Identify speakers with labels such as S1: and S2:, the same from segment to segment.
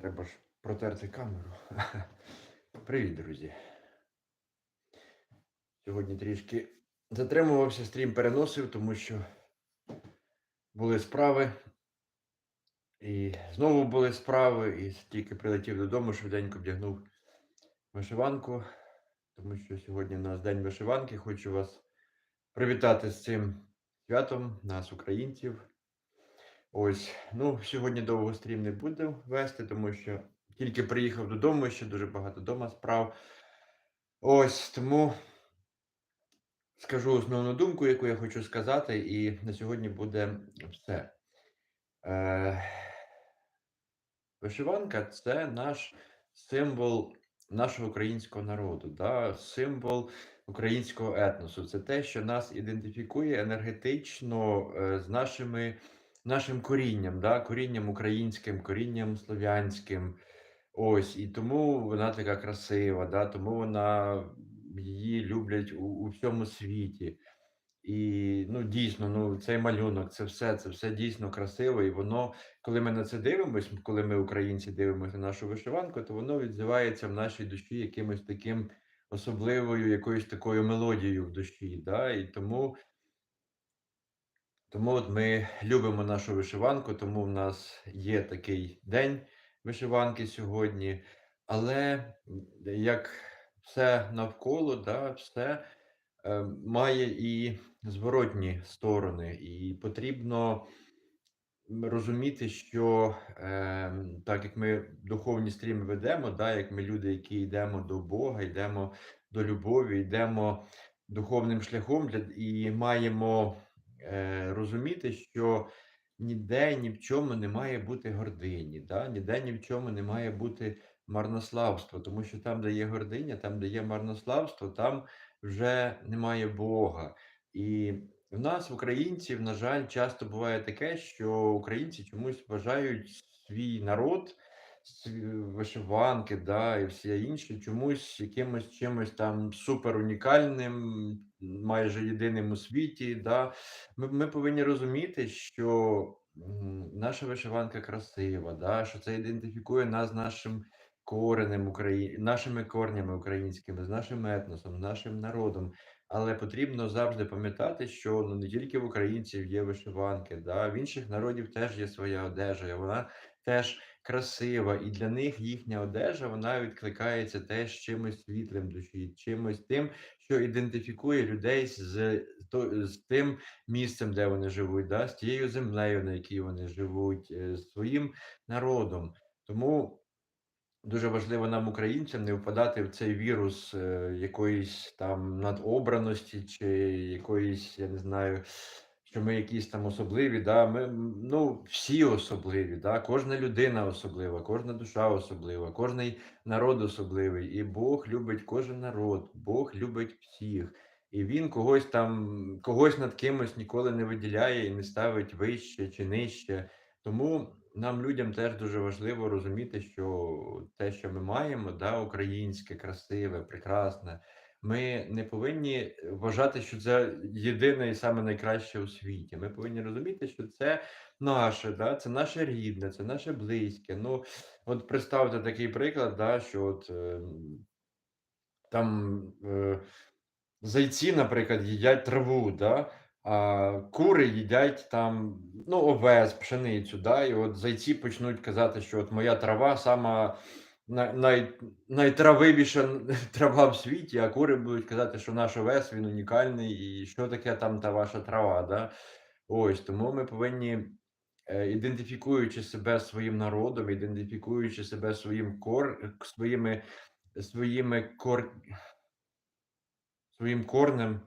S1: Треба ж протерти камеру. Привіт, друзі. Сьогодні трішки затримувався, стрім переносив, тому що були справи. І знову були справи, і тільки прилетів додому, швиденько вдягнув вишиванку, тому що сьогодні у нас День вишиванки. Хочу вас привітати з цим святом, нас, українців. Ось, ну, сьогодні довго стрім не буду вести, тому що тільки приїхав додому, ще дуже багато вдома справ. Ось тому скажу основну думку, яку я хочу сказати, і на сьогодні буде все. Е, Вишиванка це наш символ нашого українського народу, да? символ українського етносу. Це те, що нас ідентифікує енергетично е, з нашими, нашим корінням, да? корінням українським, корінням слов'янським. Ось, і тому вона така красива, да? тому вона її люблять у, у всьому світі. І ну, дійсно, ну, цей малюнок, це все, це все дійсно красиво. І воно, коли ми на це дивимося, коли ми, українці, дивимося на нашу вишиванку, то воно відзивається в нашій душі якимось таким особливою, якоюсь такою мелодією в душі. Да? І тому, тому от ми любимо нашу вишиванку, тому в нас є такий день вишиванки сьогодні. Але як все навколо, да, все е, має і зворотні сторони, і потрібно розуміти, що е, так як ми духовні стріми ведемо, да, як ми люди, які йдемо до Бога, йдемо до любові, йдемо духовним шляхом для, і маємо е, розуміти, що ніде ні в чому не має бути гордині, да? ніде ні в чому не має бути марнославства, тому що там, де є гординя, там, де є марнославство, там вже немає Бога. І в нас, українців, на жаль, часто буває таке, що українці чомусь вважають свій народ, вишиванки, да, і все інше, чомусь якимось чимось там супер унікальним, майже єдиним у світі. Да. Ми, ми повинні розуміти, що наша вишиванка красива, да, що це ідентифікує нас з нашим коренем Украї... нашими корнями українськими, з нашим етносом, з нашим народом. Але потрібно завжди пам'ятати, що ну, не тільки в українців є вишиванки, да, в інших народів теж є своя одежа, і вона теж красива, і для них їхня одежа вона відкликається теж чимось світлим душі, чимось тим, що ідентифікує людей з, то- з тим місцем, де вони живуть, да, з тією землею, на якій вони живуть, е, з своїм народом. Тому. Дуже важливо нам, українцям, не впадати в цей вірус е, якоїсь там надобраності чи якоїсь, я не знаю, що ми якісь там особливі. Да? Ми, ну, всі особливі, да? кожна людина особлива, кожна душа особлива, кожний народ особливий. І Бог любить кожен народ, Бог любить всіх. І він когось там, когось над кимось ніколи не виділяє і не ставить вище чи нижче. Тому нам, людям, теж дуже важливо розуміти, що те, що ми маємо, да, українське, красиве, прекрасне, ми не повинні вважати, що це єдине і саме найкраще у світі. Ми повинні розуміти, що це наше, да, це наше рідне, це наше близьке. Ну, от представте такий приклад, да, що от е, там. Е, Зайці, наприклад, їдять траву, да? а кури їдять там ну, овес, пшеницю. Да? І от зайці почнуть казати, що от моя трава сама най, най, найтравивіша трава в світі, а кури будуть казати, що наш овес він унікальний, і що таке там та ваша трава. Да? Ось тому ми повинні, е, ідентифікуючи себе своїм народом, ідентифікуючи себе своїм кор, своїми, своїми кор своїм корнем,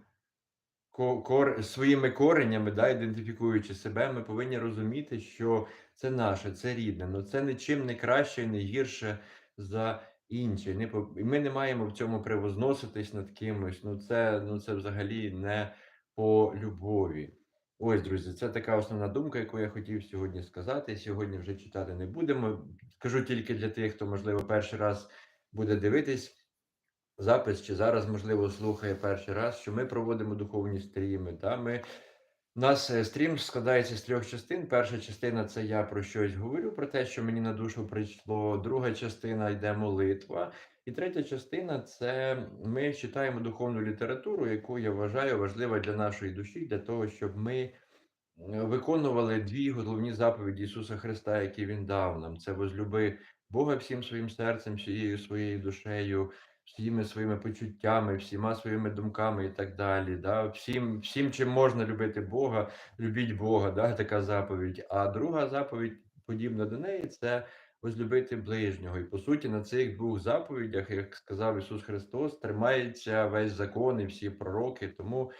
S1: кор, своїми коренями, да, ідентифікуючи себе, ми повинні розуміти, що це наше, це рідне, але це нічим не краще і не гірше за інше. Не по- і ми не маємо в цьому превозноситись над кимось. Ну це, ну це взагалі не по любові. Ось, друзі, це така основна думка, яку я хотів сьогодні сказати. Сьогодні вже читати не будемо. Скажу тільки для тих, хто, можливо, перший раз буде дивитись запис, чи зараз, можливо, слухає перший раз, що ми проводимо духовні стріми. Та? Ми У нас, е, стрім складається з трьох частин. Перша частина це я про щось говорю, про те, що мені на душу прийшло. Друга частина йде молитва. І третя частина це ми читаємо духовну літературу, яку я вважаю важлива для нашої душі, для того, щоб ми е, виконували дві головні заповіді Ісуса Христа, які Він дав нам. Це возлюби Бога всім своїм серцем, всією своєю душею, всіми своїми почуттями, всіма своїми думками і так далі. Да? Всім, всім, чим можна любити Бога, любіть Бога, да? така заповідь. А друга заповідь, подібна до неї, це возлюбити ближнього. І по суті, на цих двох заповідях, як сказав Ісус Христос, тримається весь закон і всі пророки. Тому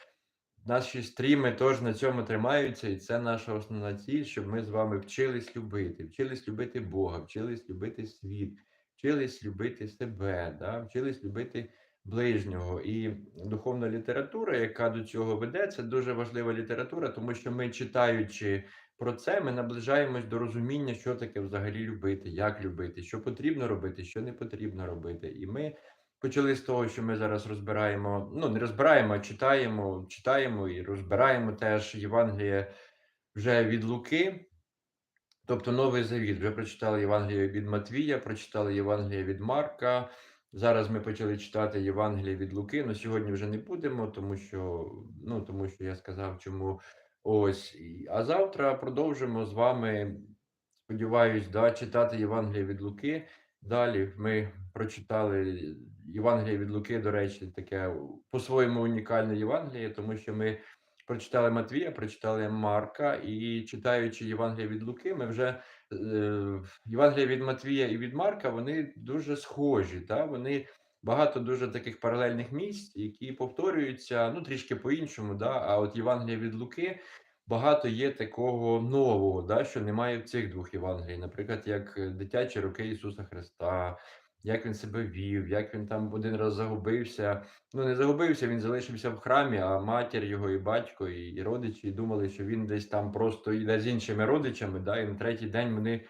S1: Наші стріми теж на цьому тримаються, і це наша основна ціль, щоб ми з вами вчились любити, вчились любити Бога, вчились любити світ, вчились любити себе, да? вчились любити ближнього. І духовна література, яка до цього веде, це дуже важлива література, тому що ми, читаючи про це, ми наближаємось до розуміння, що таке взагалі любити, як любити, що потрібно робити, що не потрібно робити. І ми Почали з того, що ми зараз розбираємо, ну не розбираємо, а читаємо, читаємо і розбираємо теж Євангеліє вже від Луки, тобто Новий Завіт. Вже прочитали Євангеліє від Матвія, прочитали Євангеліє від Марка. Зараз ми почали читати Євангеліє від Луки. але сьогодні вже не будемо, тому що ну тому що я сказав, чому ось. А завтра продовжимо з вами. Сподіваюсь, да, читати Євангеліє від Луки. Далі ми прочитали Євангеліє від Луки, до речі, таке по-своєму унікальне Євангеліє, тому що ми прочитали Матвія, прочитали Марка, і читаючи Євангеліє від Луки, ми вже е, Євангеліє від Матвія і від Марка вони дуже схожі. Та? Вони багато дуже таких паралельних місць, які повторюються ну трішки по-іншому. Да? А от Євангеліє від Луки багато є такого нового, да, що немає в цих двох Євангелій. Наприклад, як е, дитячі роки Ісуса Христа, як він себе вів, як він там один раз загубився. Ну, не загубився, він залишився в храмі, а матір його, і батько, і, і родичі думали, що він десь там просто йде з іншими родичами. Да, І на третій день вони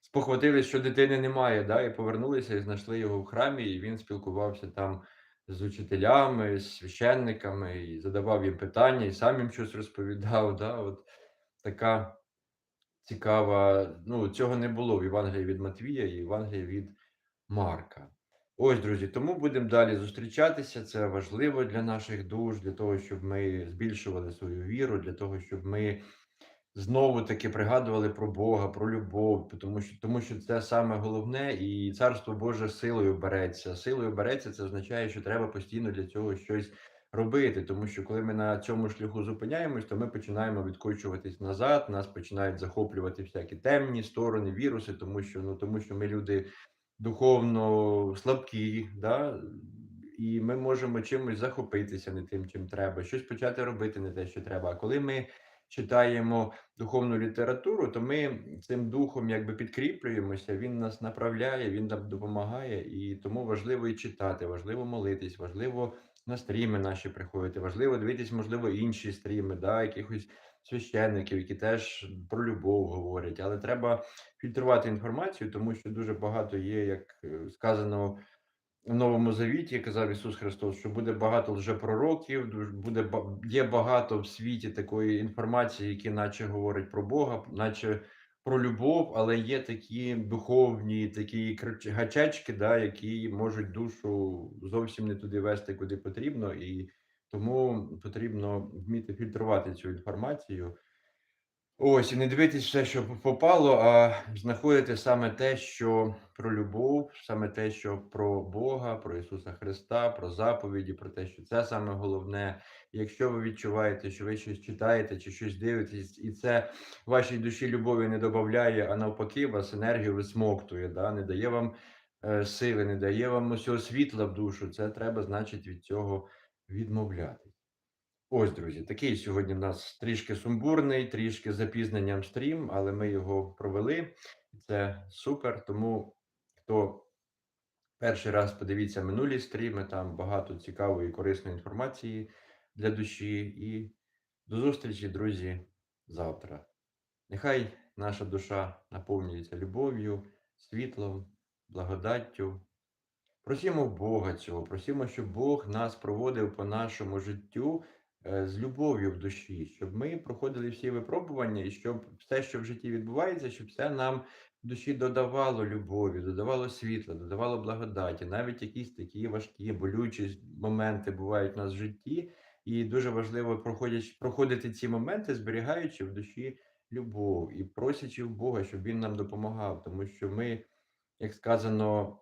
S1: спохватились, що дитини немає, да, і повернулися і знайшли його в храмі, і він спілкувався там з учителями, з священниками, і задавав їм питання, і сам їм щось розповідав. Да, от така цікава. Ну, цього не було в Євангелії від Матвія і Євангелії від Марка. Ось, друзі, тому будемо далі зустрічатися. Це важливо для наших душ, для того, щоб ми збільшували свою віру, для того, щоб ми знову таки пригадували про Бога, про любов, тому що тому що це саме головне, і царство Боже силою береться. Силою береться, це означає, що треба постійно для цього щось робити. Тому що коли ми на цьому шляху зупиняємось, то ми починаємо відкочуватись назад, нас починають захоплювати всякі темні сторони, віруси, тому що ну тому що ми люди духовно слабкі, да? і ми можемо чимось захопитися не тим, чим треба, щось почати робити не те, що треба. А коли ми читаємо духовну літературу, то ми цим духом якби підкріплюємося, він нас направляє, він нам допомагає, і тому важливо і читати, важливо молитись, важливо на стріми наші приходити, важливо дивитись, можливо, інші стріми, да, якихось священників, які теж про любов говорять, але треба фільтрувати інформацію, тому що дуже багато є, як е, сказано в Новому Завіті, казав Ісус Христос, що буде багато лжепророків, буде є багато в світі такої інформації, які наче говорять про Бога, наче про любов, але є такі духовні, такі гачечки, да, які можуть душу зовсім не туди вести, куди потрібно, і тому потрібно вміти фільтрувати цю інформацію. Ось, і не дивитись все, що попало, а знаходити саме те, що про любов, саме те, що про Бога, про Ісуса Христа, про заповіді, про те, що це саме головне. Якщо ви відчуваєте, що ви щось читаєте чи щось дивитесь, і це вашій душі любові не додає, а навпаки, вас енергію висмоктує, да? не дає вам е, сили, не дає вам усього світла в душу, це треба, значить, від цього відмовляти. Ось, друзі, такий сьогодні в нас трішки сумбурний, трішки запізненням стрім, але ми його провели. Це супер. Тому хто перший раз подивіться минулі стріми, там багато цікавої і корисної інформації для душі. І до зустрічі, друзі, завтра. Нехай наша душа наповнюється любов'ю, світлом, благодаттю. Просімо Бога цього, просімо, щоб Бог нас проводив по нашому життю е, з любов'ю в душі, щоб ми проходили всі випробування, і щоб все, що в житті відбувається, щоб це нам в душі додавало любові, додавало світла, додавало благодаті. Навіть якісь такі важкі, болючі моменти бувають у нас в житті, і дуже важливо проходять, проходити ці моменти, зберігаючи в душі любов і просячи в Бога, щоб Він нам допомагав, тому що ми, як сказано,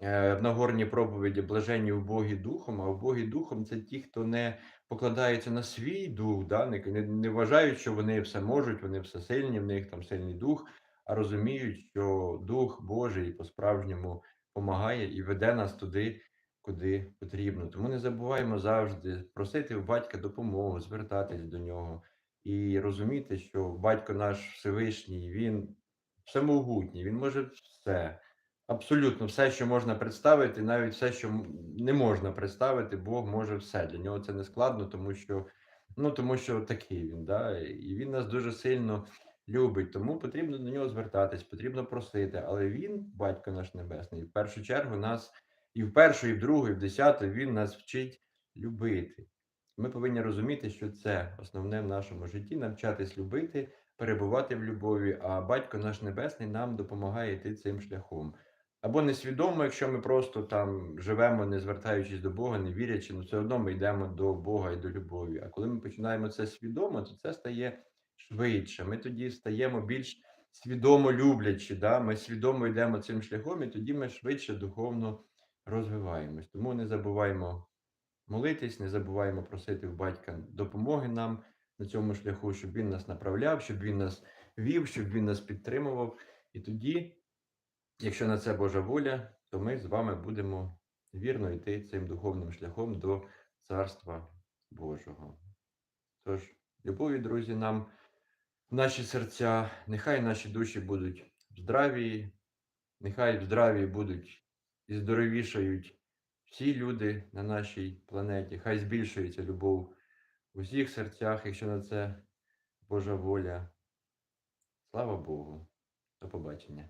S1: в Нагорній проповіді блаженні убогі духом, а убогі духом це ті, хто не покладається на свій дух, да? не, не вважають, що вони все можуть, вони все сильні, в них там сильний дух, а розуміють, що Дух Божий по-справжньому допомагає і веде нас туди, куди потрібно. Тому не забуваємо завжди просити в батька допомогу, звертатись до нього і розуміти, що батько наш Всевишній, він всемогутній, він може все. Абсолютно все, що можна представити, навіть все, що не можна представити, Бог може все. Для нього це не складно, тому що, ну, тому що такий він, да? і він нас дуже сильно любить. Тому потрібно до нього звертатись, потрібно просити. Але він, батько наш небесний, в першу чергу нас і в першу, і в другу, і в десяту він нас вчить любити. Ми повинні розуміти, що це основне в нашому житті навчатись любити, перебувати в любові, а батько наш небесний нам допомагає йти цим шляхом. Або несвідомо, якщо ми просто там живемо, не звертаючись до Бога, не вірячи, ну все одно ми йдемо до Бога і до любові. А коли ми починаємо це свідомо, то це стає швидше. Ми тоді стаємо більш свідомо люблячі. Да? Ми свідомо йдемо цим шляхом, і тоді ми швидше духовно розвиваємось. Тому не забуваємо молитись, не забуваємо просити в батька допомоги нам на цьому шляху, щоб він нас направляв, щоб він нас вів, щоб він нас підтримував. І тоді. Якщо на це Божа воля, то ми з вами будемо вірно йти цим духовним шляхом до Царства Божого. Тож, любові, друзі, нам в наші серця, нехай наші душі будуть в здравії, нехай в здравії будуть і здоровішають всі люди на нашій планеті, хай збільшується любов у всіх серцях, якщо на це Божа воля. Слава Богу. До побачення.